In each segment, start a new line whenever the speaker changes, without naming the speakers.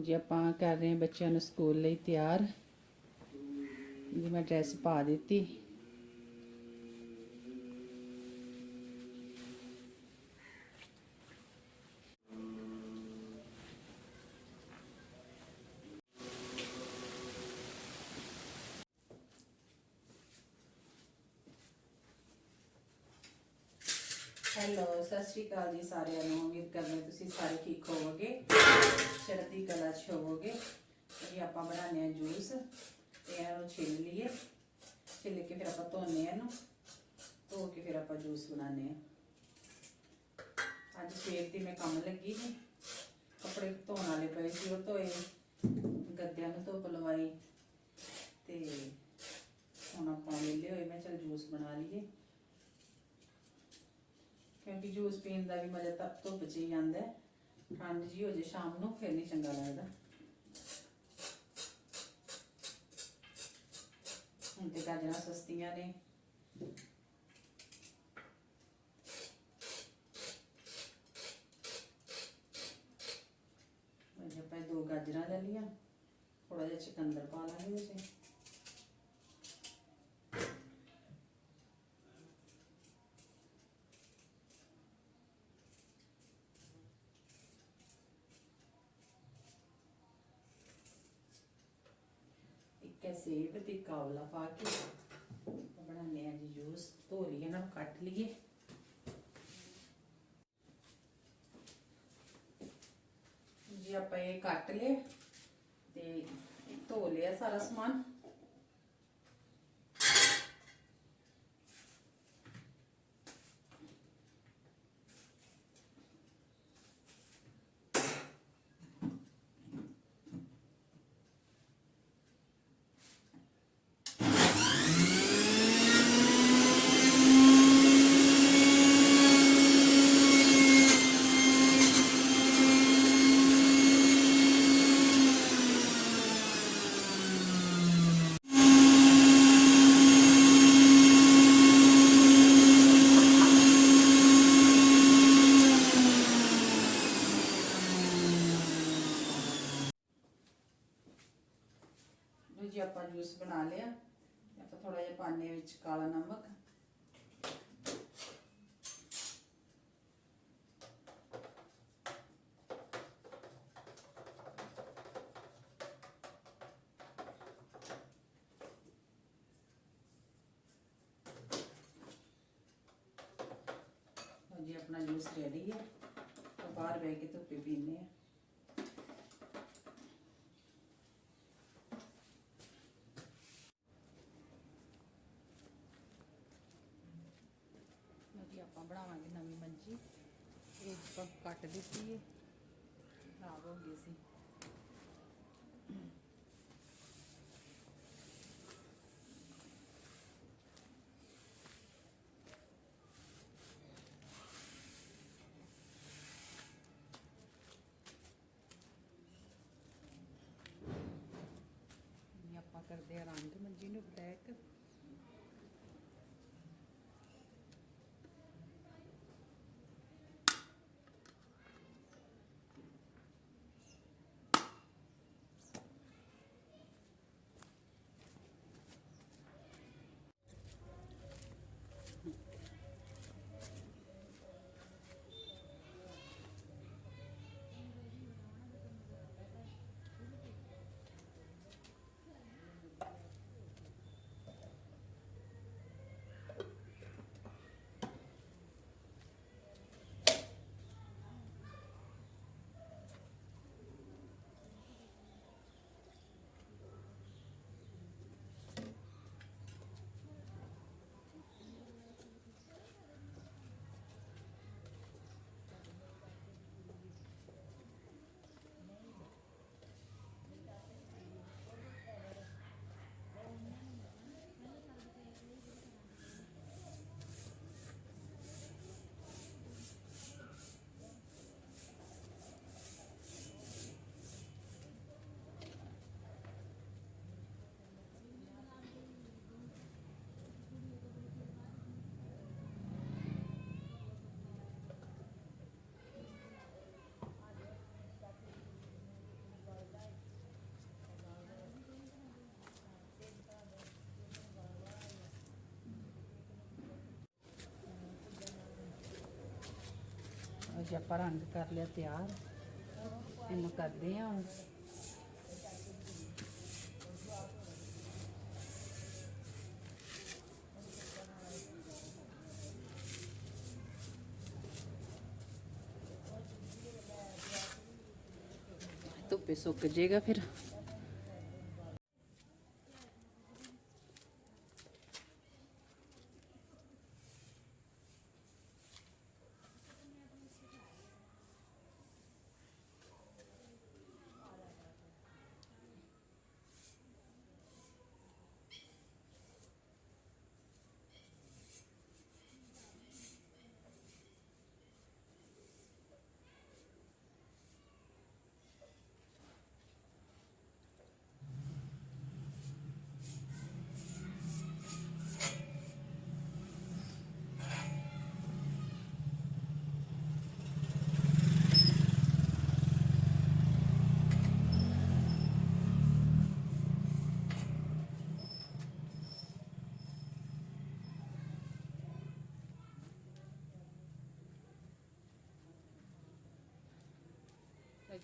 ਜੀ, ਆਪਾਂ ਕਰ ਰਹੇ ਹਾਂ ਬੱਚਿਆਂ ਨੂੰ ਸਕੂਲ ਲਈ ਤਿਆਰ। ਜੀ, ਮੈਂ ਡਰੈਸ ਪਾ ਦਿੱਤੀ। ਸ਼੍ਰੀ ਅਕਾਲ ਜੀ ਸਾਰਿਆਂ ਨੂੰ, ਉਮੀਦ ਕਰਦੇ ਤੁਸੀਂ ਸਾਰੇ ਠੀਕ ਹੋਵੋਗੇ, ਚੜ੍ਹਦੀ ਕਲਾ 'ਚ ਹੋਵੋਗੇ। ਇਹ ਆਪਾਂ ਬਣਾਉਂਦੇ ਆ ਜੂਸ, ਤੇ ਇਹਨੂੰ ਛਿੱਲ ਲਈਏ, ਛਿੱਲ ਕੇ ਫਿਰ ਆਪਾਂ ਧੋਨੇ ਆ ਇਹਨੂੰ, ਧੋ ਕੇ ਫਿਰ ਆਪਾਂ ਜੂਸ ਬਣਾਉਂਦੇ ਆ ਅੱਜ ਸਵੇਰ ਦੀ ਮੈਂ ਕੰਮ ਲੱਗੀ ਸੀ, ਕੱਪੜੇ ਧੋਣ ਵਾਲੇ ਪਏ ਸੀ, ਉਹ ਧੋਏ, ਗੱਦਿਆਂ ਨੂੰ ਧੁੱਪ ਲਵਾਈ, ਤੇ ਹੁਣ ਆਪਾਂ ਵਿਹਲੇ ਹੋਏ, ਮੈਂ ਚਲ ਜੂਸ ਬਣਾ ਲਈਏ। ਕਿਉਂਕਿ ਜੂਸ ਪੀਣ ਦਾ ਵੀ ਮਜ਼ਾ ਤਾਂ ਧੁੱਪ 'ਚ ਹੀ ਆਉਂਦਾ ਠੰਡ ਜੀ ਹੋ ਜੇ, ਸ਼ਾਮ ਨੂੰ ਫਿਰ ਨਹੀਂ ਚੰਗਾ ਲੱਗਦਾ। ਹੁਣ ਤੇ ਗਾਜਰਾਂ ਸਸਤੀਆਂ ਨੇ ਅੱਜ ਆਪਾਂ ਇਹ ਦੋ ਗਾਜਰਾਂ ਲੈ ਲਈਆਂ ਥੋੜਾ ਜਿਹਾ ਚਿਕੰਦਰ ਪਾ ਲਾਂਗੇ ਵਿੱਚ ਇੱਕ ਸੇਬ ਤੇ ਇੱਕ ਪਾ ਕੇ ਬਣਾਉਂਦੇ ਆ ਜੀ ਜੂਸ। ਧੋ ਲਈਏ ਨਾ, ਕੱਟ ਲਈਏ। ਜੀ ਆਪਾਂ ਇਹ ਕੱਟ ਲਏ ਤੇ ਧੋ ਲਿਆ ਸਾਰਾ ਸਮਾਨ ਲਓ ਜੀ ਆਪਾਂ ਜੂਸ ਬਣਾ ਲਿਆ। ਆਪਾਂ ਥੋੜਾ ਜਿਹਾ ਪਾਣੇ ਵਿੱਚ ਕਾਲਾ ਨਮਕ। ਲਓ ਜੀ, ਆਪਣਾ ਜੂਸ ਰੈਡੀ ਹੈ। ਆਪਾਂ ਬਾਹਰ ਬਹਿ ਕੇ ਧੁੱਪੇ ਪੀਨੇ ਆ ਜੀ ਆਪਾਂ ਬਣਾਵਾਂਗੇ ਨਵੀਂ ਮੰਜੀ ਇਹ ਆਪਾਂ ਕੱਟ ਦਿੱਤੀ ਹੈ ਖਰਾਬ ਹੋ ਗਈ ਸੀ। ਆਪਾਂ ਕਰਦੇ ਆ ਰੰਗ ਮੰਜੀ ਨੂੰ ਬਲੈਕ। ਜੀ ਆਪਾਂ ਰੰਗ ਕਰ ਲਿਆ ਤਿਆਰ ਇਹਨੂੰ ਕਰਦੇ ਹਾਂ ਧੁੱਪੇ ਸੁੱਕ ਜਾਏਗਾ ਫਿਰ।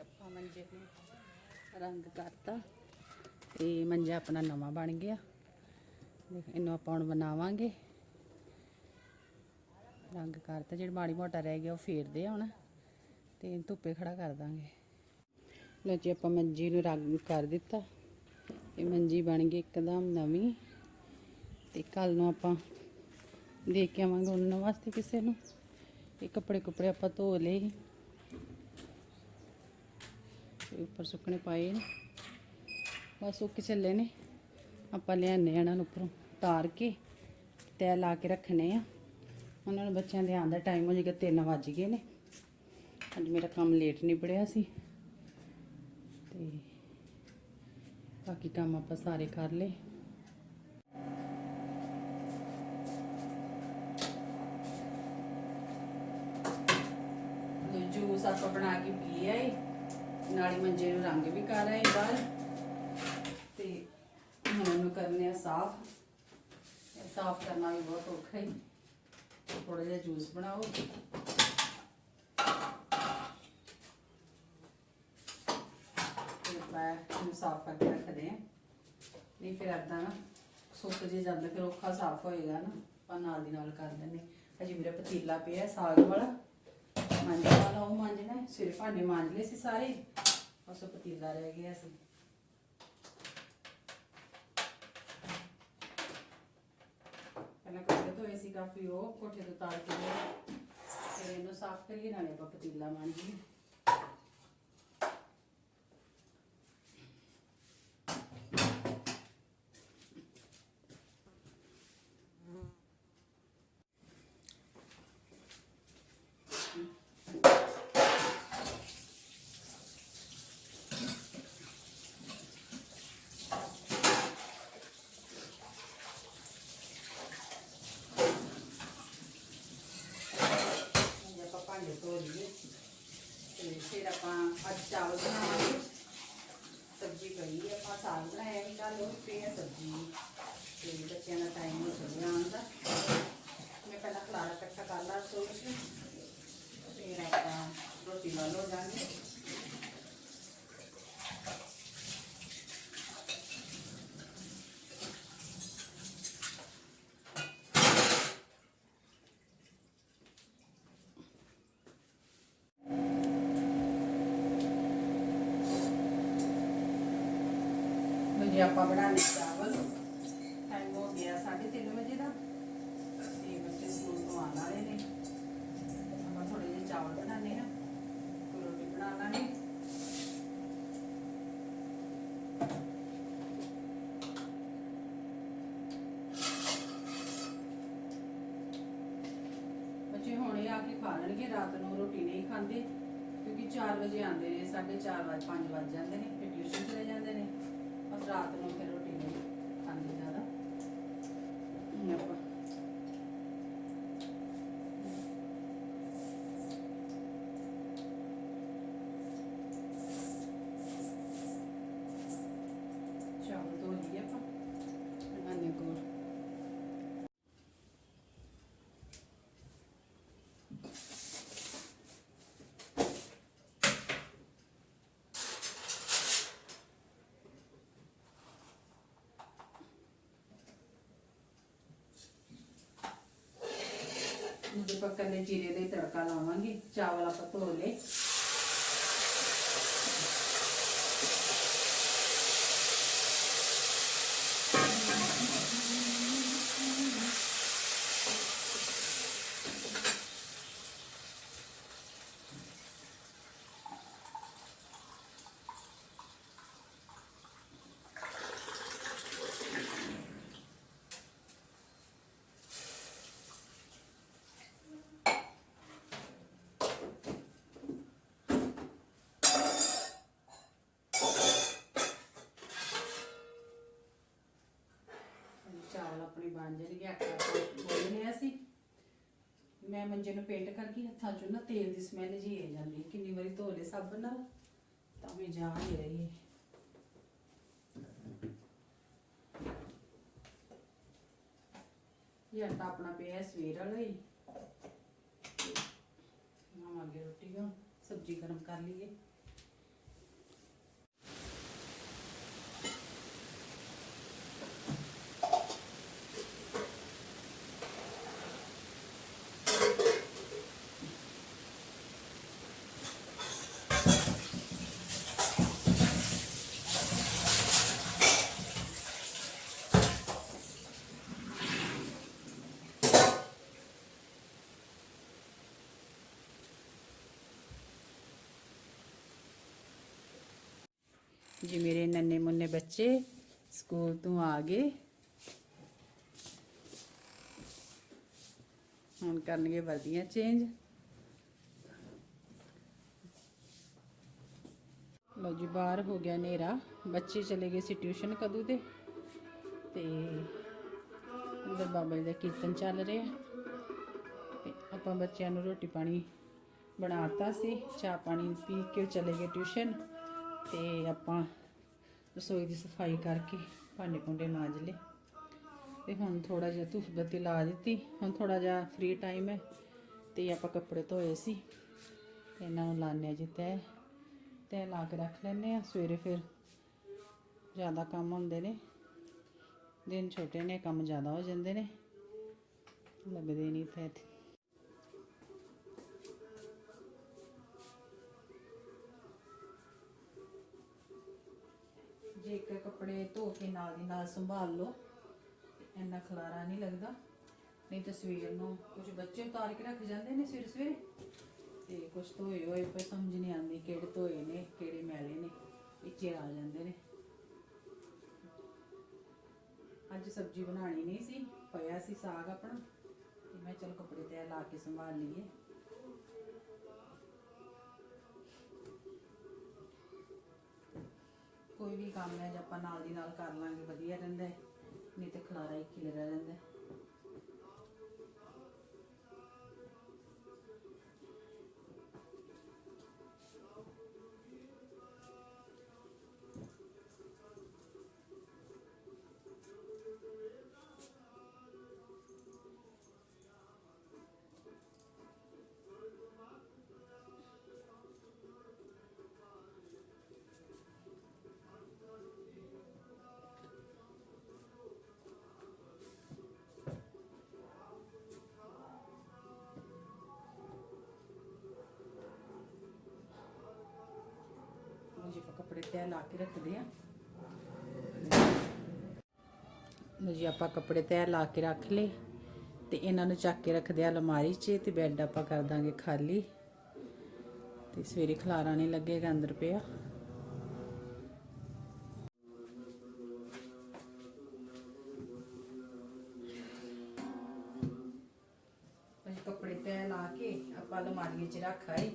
ਆਪਾਂ ਮੰਜੇ ਨੂੰ ਰੰਗ ਕਰਤਾ ਤੇ ਮੰਜਾ ਆਪਣਾ ਨਵਾਂ ਬਣ ਗਿਆ। ਇਹਨੂੰ ਆਪਾਂ ਹੁਣ ਬਣਾਵਾਂਗੇ। ਰੰਗ ਕਰਤਾ, ਜਿਹੜਾ ਮਾੜੀ ਮੋਟਾ ਰਹਿ ਗਿਆ, ਉਹ ਫੇਰਦੇ ਹੁਣ। ਤੇ ਧੁੱਪੇ ਖੜਾ ਕਰ ਦਾਂਗੇ। ਲੋ ਜੀ, ਆਪਾਂ ਮੰਜੀ ਨੂੰ ਰੰਗ ਕਰ ਦਿੱਤਾ। ਇਹ ਮੰਜੀ ਬਣ ਗਈ ਇੱਕਦਮ ਨਵੀਂ। ਤੇ ਕੱਲ ਨੂੰ ਆਪਾਂ ਦੇ ਕੇ ਆਵਾਂਗੇ ਉਹਨਾਂ ਵਾਸਤੇ ਕਿਸੇ ਨੂੰ। ਇਹ ਕੱਪੜੇ ਕੁਪੜੇ ਆਪਾਂ ਧੋ ਲਏ। ਉੱਪਰ ਸੁੱਕਣੇ ਪਾਏ ਨੇ। ਬਸ ਸੁੱਕ ਚੱਲੇ ਨੇ। ਆਪਾਂ ਲਿਆਨੇ ਇਹਨਾਂ ਨੂੰ ਉੱਪਰੋਂ ਤਾਰ ਕੇ ਤੈ ਲਾ ਕੇ ਰੱਖਣੇ ਆ। ਉਹਨਾਂ ਨੂੰ ਬੱਚਿਆਂ ਦੇ ਆਉਣ ਦਾ ਟਾਈਮ ਹੋ ਜਾਏਗਾ 3 ਵੱਜ ਗਏ ਨੇ। ਅੱਜ ਮੇਰਾ ਕੰਮ ਲੇਟ ਨਿਬੜਿਆ ਸੀ। ਤੇ ਬਾਕੀ ਕੰਮ ਆਪਾਂ ਸਾਰੇ ਕਰ ਲਏ। ਜੂਸ ਆਪਾਂ ਬਣਾ ਕੇ ਪੀ ਆਏ? ਨਾਲੇ ਮੰਜੇ ਨੂੰ ਰੰਗ ਵੀ ਕਰ ਆਏ ਬਾਹਰ। ਤੇ ਹੁਣ ਉਹਨੂੰ ਕਰਨੇ ਆ ਸਾਫ਼। ਇਹ ਸਾਫ਼ ਕਰਨਾ ਵੀ ਬਹੁਤ ਔਖਾ ਹੈ ਥੋੜਾ ਜਿਹਾ ਜੂਸ ਬਣਾਓ। ਤੇ ਮੈਂ ਇਹਨੂੰ ਸਾਫ਼ ਕਰਕੇ ਰੱਖਦੇ ਆ। ਨਹੀਂ ਫਿਰ ਏਦਾਂ ਨਾ ਸੁੱਕ ਜੇ ਜਾਂਦਾ ਫਿਰ ਔਖਾ ਸਾਫ਼ ਹੋਏਗਾ ਨਾ। ਆਪਾਂ ਨਾਲ ਦੀ ਨਾਲ ਕਰ ਲੈਂਦੇ ਅਜੇ ਮੇਰਾ ਪਤੀਲਾ ਪਿਆ ਸਾਗ ਵਾਲਾ। ਮਾਂਜਣ ਵਾਲਾ ਉਹ ਮਾਂਜਣਾ ਹੈ। ਸਿਰ ਭਾਂਡੇ ਮਾਂਜ ਲਏ ਸੀ ਸਾਰੇ। ਉਸ ਪਤੀਲਾ ਰਹਿ ਗਿਆ ਸੀ। ਪਹਿਲਾਂ ਕੱਪੜੇ ਧੋਏ ਸੀ ਕਾਫੀ, ਉਹ ਕੋਠੇ ਤੋਂ ਤਾਰ ਕੇ ਫਿਰ ਇਹਨੂੰ ਸਾਫ਼ ਕਰੀਏ, ਨਾਲੇ ਆਪਾਂ ਪਤੀਲਾ ਮਾਂਜੀਏ ਜੇ ਆਪਾਂ ਭਾਂਡੇ ਧੋ ਲਈਏ ਤੇ ਫਿਰ ਆਪਾਂ ਅੱਜ ਚਾਵਲ ਬਣਾਵਾਂਗੇ ਸਬਜ਼ੀ ਪਈ ਹੈ ਆਪਾਂ ਸਾਗ ਬਣਾਇਆ ਸੀ ਕੱਲ ਉਹ ਪਈ ਹੈ ਸਬਜ਼ੀ ਤੇ ਬੱਚਿਆਂ ਦਾ ਟਾਈਮ ਹੋ ਚੱਲਿਆ ਆਉਣ ਦਾ ਮੈਂ ਪਹਿਲਾਂ ਖਲਾਰਾ ਇਕੱਠਾ ਕਰ ਲਾ ਰਸੋਈ 'ਚ ਫਿਰ ਆਪਾਂ ਰੋਟੀ ਵੱਲ ਹੋ ਜਾਾਂਗੇ ਜੇ ਆਪਾਂ ਬਣਾਉਣੇ ਚਾਵਲ ਟਾਈਮ ਹੋ ਗਿਆ 3:30 ਵਜੇ ਦਾ ਤੇ ਬੱਚੇ ਸਕੂਲ ਤੋਂ ਆਉਣ ਵਾਲੇ ਨੇ ਆਪਾਂ ਥੋੜੇ ਜਿਹੇ ਚਾਵਲ ਬਣਾਉਣੇ ਆ ਕੋਈ ਰੋਟੀ ਬਣਾ ਲਾਂਗੇ ਬੱਚੇ ਹੁਣੇ ਆ ਕੇ ਖਾ ਲੈਣਗੇ ਰਾਤ ਨੂੰ ਰੋਟੀ ਨਹੀਂ ਖਾਂਦੇ, ਕਿਉਂਕਿ 4 ਵਜੇ ਆਉਂਦੇ ਨੇ 4:30 ਵਜੇ 5 ਵੱਜ ਜਾਂਦੇ ਨੇ, ਫਿਰ ਟਿਊਸ਼ਨ ਚਲੇ ਜਾਂਦੇ ਨੇ। ਬਸ ਰਾਤ ਨੂੰ ਫਿਰ ਰੋਟੀ ਨਹੀਂ ਖਾਂਦੇ ਜ਼ਿਆਦਾ ਹੁਣ ਆਪਾਂ ਚਾਵਲ ਧੋ ਲਈਏ ਆਪਾਂ ਬਣਾਉਂਦੇ ਕੋਲ ਆਪਾਂ ਕੱਲੇ ਜੀਰੇ ਦਾ ਹੀ ਤੜਕਾ ਲਾਵਾਂਗੇ ਚਾਵਲ ਆਪਾਂ ਧੋ ਲਏ ਹਾਂਜੀ, ਚਾਵਲ ਆਪਣੇ ਬਣ ਜਾਣਗੇ, ਆਟਾ ਆਪਾਂ ਗੁੰਨ ਮੈਂ ਮੰਜੇ ਨੂੰ ਪੇਂਟ ਕਰਕੇ ਹੱਥਾਂ 'ਚੋਂ ਨਾ ਤੇਲ ਦੀ ਸਮੈਲ ਜੀ ਆ ਜਾਂਦੀ ਕਿੰਨੀ ਵਾਰੀ ਧੋ ਲਏ ਸਾਬਣ ਨਾਲ, ਤਾਂ ਵੀ ਜਾ ਨਹੀਂ ਰਹੀ ਹੈ ਇਹ ਆਟਾ ਆਪਣਾ ਪਿਆ ਸਵੇਰ ਵਾਲਾ ਹੀ। ਮਾਮਾਂਗੇ ਰੋਟੀ ਦਾ ਸਬਜ਼ੀ ਗਰਮ ਕਰ ਲਈਏ। ਜੀ, ਮੇਰੇ ਨੰਨੇ ਮੁੰਨੇ ਬੱਚੇ ਸਕੂਲ ਤੋਂ ਆ ਗਏ। ਹੁਣ ਕਰਨਗੇ ਵਰਦੀਆਂ ਚੇਂਜ ਲਓ ਜੀ, ਬਾਹਰ ਹੋ ਗਿਆ ਹਨੇਰਾ। ਬੱਚੇ ਚਲੇ ਗਏ ਸੀ ਟਿਊਸ਼ਨ ਕਦੋਂ ਦੇ? ਤੇ ਅੰਦਰ ਬਾਬਾ ਜੀ ਦਾ ਕੀਰਤਨ ਚੱਲ ਰਿਹਾ। ਤੇ ਆਪਾਂ ਬੱਚਿਆਂ ਨੂੰ ਰੋਟੀ ਪਾਣੀ ਬਣਾਤਾ ਸੀ, ਚਾਹ ਪਾਣੀ ਪੀ ਕੇ ਚਲੇ ਗਏ ਟਿਊਸ਼ਨ ਤੇ ਆਪਾਂ ਰਸੋਈ ਦੀ ਸਫ਼ਾਈ ਕਰਕੇ ਭਾਂਡੇ ਭੁੰਡੇ ਮਾਂਜ ਲਏ। ਤੇ ਹੁਣ ਥੋੜਾ ਜਿਹਾ ਧੁੱਪ ਬੱਤੀ ਲਾ ਦਿੱਤੀ। ਹੁਣ ਥੋੜਾ ਜਿਹਾ ਫ੍ਰੀ ਟਾਈਮ ਹੈ ਤੇ ਆਪਾਂ ਕੱਪੜੇ ਧੋਏ ਸੀ। ਤੇ ਇਹਨਾਂ ਨੂੰ ਲਾਣੇ ਆ ਜੀ ਤੈ ਤੈ ਲਾ ਕੇ ਰੱਖ ਲੈਣੇ ਆ ਸਵੇਰੇ ਫਿਰ ਜ਼ਿਆਦਾ ਕੰਮ ਹੁੰਦੇ ਨੇ। ਦਿਨ ਛੋਟੇ ਨੇ, ਕੰਮ ਜ਼ਿਆਦਾ ਹੋ ਜਾਂਦੇ ਨੇ। ਲੱਗਦੇ ਨਹੀਂ ਤੈ ਜੇ ਇੱਕ ਕੱਪੜੇ ਧੋ ਕੇ ਨਾਲ ਦੀ ਨਾਲ ਸੰਭਾਲ ਲਓ, ਇੰਨਾ ਖਲਾਰਾ ਨਹੀਂ ਲੱਗਦਾ। ਨਹੀਂ ਤਾਂ ਸਵੇਰ ਨੂੰ ਕੁਝ ਬੱਚੇ ਉਤਾਰ ਕੇ ਰੱਖ ਜਾਂਦੇ ਨੇ ਸਵੇਰੇ ਸਵੇਰੇ। ਤੇ ਕੁਝ ਧੋਏ ਹੋਏ, ਪਰ ਸਮਝ ਨਹੀਂ ਆਉਂਦੀ ਕਿਹੜੇ ਧੋਏ ਨੇ, ਕਿਹੜੇ ਮੈਲੇ ਨੇ ਵਿੱਚੇ ਆ ਜਾਂਦੇ ਨੇ। ਅੱਜ ਸਬਜ਼ੀ ਬਣਾਣੀ ਨਹੀਂ ਸੀ, ਪਿਆ ਸੀ ਸਾਗ ਆਪਣਾ, ਤੇ ਮੈਂ ਚਲ ਕੱਪੜੇ ਤੇ ਲਾ ਕੇ ਸੰਭਾਲ ਲਈਏ। ਕੋਈ ਵੀ ਕੰਮ ਹੈ ਜੇ ਆਪਾਂ ਨਾਲ ਦੀ ਨਾਲ ਕਰ ਲਾਂਗੇ, ਵਧੀਆ ਰਹਿੰਦਾ ਹੈ। ਨਹੀਂ ਤੇ ਖਲਾਰਾ ਹੀ ਖਿਲਰਿਆ ਰਹਿੰਦਾ ਹੈ। ਤੈ ਲਾ ਕੇ ਰੱਖਦੇ ਆ। ਲਓ ਜੀ, ਆਪਾਂ ਕੱਪੜੇ ਤੈ ਲਾ ਕੇ ਰੱਖ ਲਏ ਤੇ ਇਹਨਾਂ ਨੂੰ ਚੱਕ ਕੇ ਰੱਖਦੇ ਆ ਅਲਮਾਰੀ 'ਚ ਤੇ ਬੈੱਡ ਆਪਾਂ ਕਰ ਦਾਂਗੇ ਖਾਲੀ। ਤੇ ਸਵੇਰੇ ਖਲਾਰਾ ਨਹੀਂ ਲੱਗੇਗਾ ਅੰਦਰ ਪਿਆ। ਕੱਪੜੇ ਤੈ ਲਾ ਕੇ ਆਪਾਂ ਅਲਮਾਰੀ 'ਚ ਰੱਖ ਆਏ।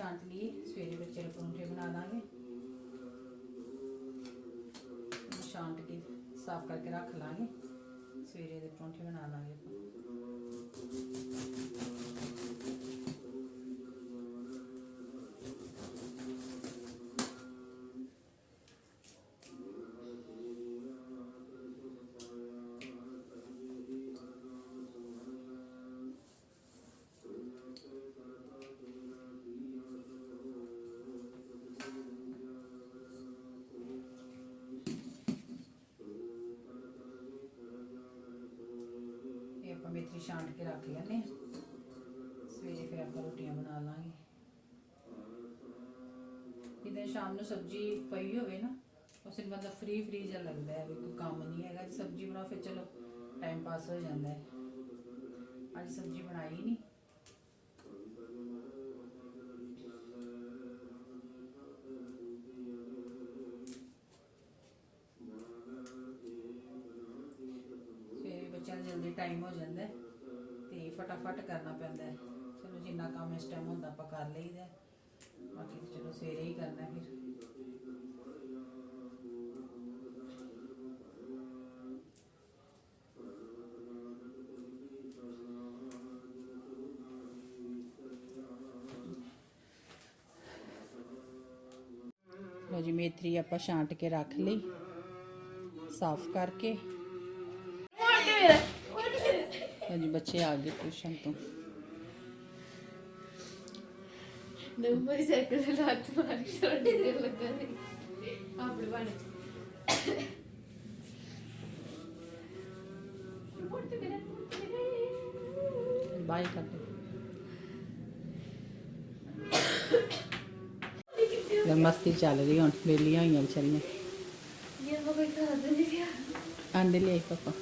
ਮੇਥਰੀ ਲਈ ਸਵੇਰੇ ਬੱਚੇ ਨੂੰ ਪਰੌਂਠੇ ਬਣਾ ਦਾਂਗੇ। ਇਹਨੂੰ ਛਾਂਟ ਕੇ ਸਾਫ਼ ਕਰਕੇ ਰੱਖ ਲਾਂਗੇ। ਸਵੇਰੇ ਦੇ ਪਰੌਂਠੇ ਬਣਾ ਲਾਂਗੇ ਆਪਾਂ। ਛਾਂਟ ਕੇ ਰੱਖ ਲੈਂਦੇ ਹਾਂ। ਸਵੇਰੇ ਫਿਰ ਆਪਾਂ ਰੋਟੀਆਂ ਬਣਾ ਲਾਂਗੇ। ਜਿੱਦਾਂ ਸ਼ਾਮ ਨੂੰ ਸਬਜ਼ੀ ਪਈ ਹੋਵੇ ਨਾ ਉਸ ਦਿਨ ਬੰਦਾ ਫ੍ਰੀ ਫ੍ਰੀ ਜਿਹਾ ਲੱਗਦਾ ਹੈ ਵੀ ਕੋਈ ਕੰਮ ਨਹੀਂ ਹੈਗਾ। ਸਬਜ਼ੀ ਬਣਾਓ, ਫਿਰ ਚਲੋ ਟਾਈਮ ਪਾਸ ਹੋ ਜਾਂਦਾ ਹੈ। ਅੱਜ ਸਬਜ਼ੀ ਬਣਾਈ ਨਹੀਂ। ਟਾਈਮ ਹੋ ਜਾਂਦਾ ਹੈ ਤੇ ਫਟਾਫਟ ਕਰਨਾ ਪੈਂਦਾ ਹੈ। ਚਲੋ ਜਿੰਨਾ ਕੰਮ ਇਸ ਟਾਈਮ ਹੁੰਦਾ ਆਪਾਂ ਕਰ ਲਈਦਾ ਬਾਕੀ ਤਾਂ ਚਲੋ ਸਵੇਰੇ ਹੀ ਕਰਨਾ ਫਿਰ। ਲੋ ਜੀ, ਮੇਥਰੀ ਆਪਾਂ ਛਾਂਟ ਕੇ ਰੱਖ ਲਈ। ਸਾਫ਼ ਕਰਕੇ ਲਓ ਜੀ ਬੱਚੇ ਆ ਗਏ ਟਿਊਸ਼ਨ ਤੋਂ।
ਨੰਬਰ ਸਾਈਕਲ ਤੇ ਲੱਤ ਮਾਰੀ ਛੋਟੀ ਦੇਰ ਲੱਗਾ ਸੀ ਆਪਣੇ ਬਾਣੇ
ਬਾਈ ਕਰ ਦਿਓ ਯਾਰ ਮਸਤੀ ਚੱਲ ਰਹੀ ਹੁਣ ਵੇਲੀਆਂ ਹੋਈਆਂ ਵਿਚਾਰੀਆਂ।
ਇਹ ਮੈਂ ਕੋਈ ਖਾਦਾ ਨਹੀਂ ਰਿਹਾ
ਆਂਦੇ ਲਈ ਪਾਪਾ।